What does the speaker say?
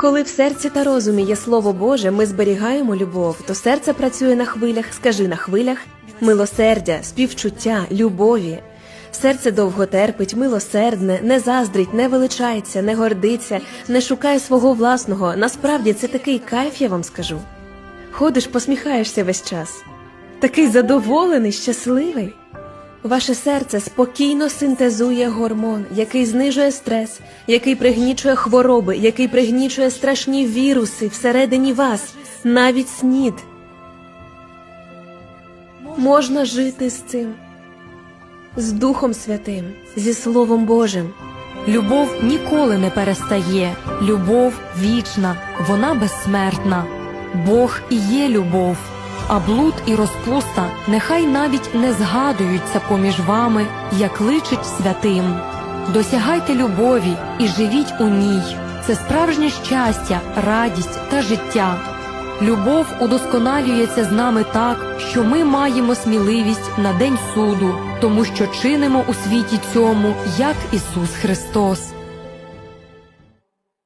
Коли в серці та розумі є слово Боже, ми зберігаємо любов, то серце працює на хвилях, скажи на хвилях, милосердя, співчуття, любові. Серце довго терпить, милосердне, не заздрить, не величається, не гордиться, не шукає свого власного. Насправді це такий кайф, я вам скажу. Ходиш, посміхаєшся весь час. Такий задоволений, щасливий. Ваше серце спокійно синтезує гормон, який знижує стрес, який пригнічує хвороби, який пригнічує страшні віруси всередині вас, навіть снід. Можна жити з цим, з Духом Святим, зі Словом Божим. Любов ніколи не перестає, любов вічна, вона безсмертна. Бог і є любов, а блуд і розпуста нехай навіть не згадуються поміж вами, як личить святим. Досягайте любові і живіть у ній. Це справжнє щастя, радість та життя. Любов удосконалюється з нами так, що ми маємо сміливість на день суду, тому що чинимо у світі цьому, як Ісус Христос.